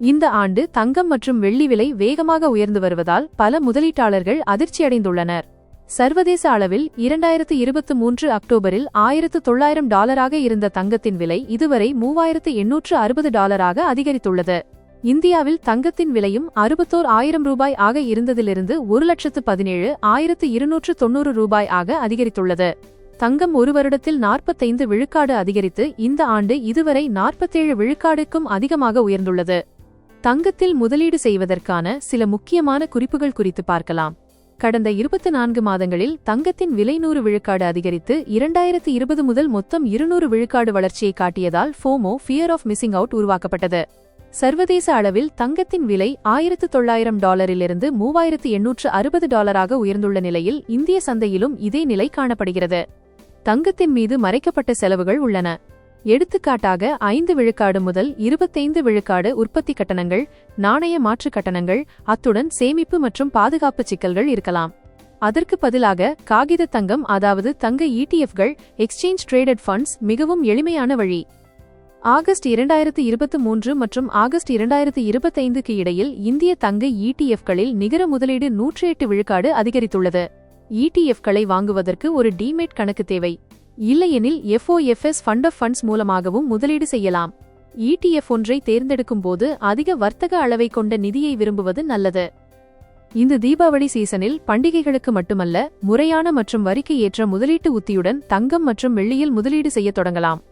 இந்த ஆண்டு தங்கம் மற்றும் வெள்ளி விலை வேகமாக உயர்ந்து வருவதால் பல முதலீட்டாளர்கள் அதிர்ச்சியடைந்துள்ளனர். சர்வதேச அளவில் இரண்டாயிரத்து இருபத்து மூன்று அக்டோபரில் ஆயிரத்து தொள்ளாயிரம் டாலராக இருந்த தங்கத்தின் விலை இதுவரை மூவாயிரத்து எண்ணூற்று அறுபது டாலராக அதிகரித்துள்ளது. இந்தியாவில் தங்கத்தின் விலையும் அறுபத்தோர் ஆயிரம் ரூபாய் ஆக இருந்ததிலிருந்து ஒரு லட்சத்து பதினேழு ஆயிரத்து இருநூற்று தொன்னூறு ரூபாய் ஆக அதிகரித்துள்ளது. தங்கம் ஒரு வருடத்தில் நாற்பத்தைந்து விழுக்காடு அதிகரித்து இந்த ஆண்டு இதுவரை நாற்பத்தேழு விழுக்காடுக்கும் அதிகமாக உயர்ந்துள்ளது. தங்கத்தில் முதலீடு செய்வதற்கான சில முக்கியமான குறிப்புகள் குறித்து பார்க்கலாம். கடந்த இருபத்தி நான்கு மாதங்களில் தங்கத்தின் விலை நூறு விழுக்காடு அதிகரித்து இரண்டாயிரத்து இருபது முதல் மொத்தம் இருநூறு விழுக்காடு வளர்ச்சியை காட்டியதால் FOMO fear of missing out உருவாக்கப்பட்டது. சர்வதேச அளவில் தங்கத்தின் விலை ஆயிரத்து தொள்ளாயிரம் டாலரிலிருந்து மூவாயிரத்து எண்ணூற்று அறுபது டாலராக உயர்ந்துள்ள நிலையில் இந்திய சந்தையிலும் இதே நிலை காணப்படுகிறது. தங்கத்தின் மீது மறைக்கப்பட்ட செலவுகள் உள்ளன. எடுத்துக்காட்டாக ஐந்து விழுக்காடு முதல் இருபத்தைந்து விழுக்காடு உற்பத்தி கட்டணங்கள் நாணய மாற்று கட்டணங்கள் அத்துடன் சேமிப்பு மற்றும் பாதுகாப்பு சிக்கல்கள் இருக்கலாம். அதற்கு பதிலாக காகித தங்கம் அதாவது தங்க இடிஎஃப்கள் எக்ஸ்சேஞ்ச் ட்ரேடட் ஃபண்ட்ஸ் மிகவும் எளிமையான வழி. ஆகஸ்ட் இரண்டாயிரத்து இருபத்து மூன்று மற்றும் ஆகஸ்ட் இரண்டாயிரத்து இருபத்தைந்துக்கு இடையில் இந்திய தங்க இடிஎஃப்களில் நிகர முதலீடு நூற்றி எட்டு விழுக்காடு அதிகரித்துள்ளது. இடிஎஃப்களை வாங்குவதற்கு ஒரு டிமேட் கணக்கு தேவை. இல்லையெனில் எஃப்ஓஎஃப்எஸ் ஃபண்ட் ஆஃப் ஃபண்ட்ஸ் மூலமாகவும் முதலீடு செய்யலாம். இடிஎஃப் ஒன்றை தேர்ந்தெடுக்கும் போது அதிக வர்த்தக அளவை கொண்ட நிதியை விரும்புவது நல்லது. இந்த தீபாவளி சீசனில் பண்டிகைகளுக்கு மட்டுமல்ல முறையான மற்றும் வரிக்கு ஏற்ற முதலீட்டு உத்தியுடன் தங்கம் மற்றும் வெள்ளியில் முதலீடு செய்ய தொடங்கலாம்.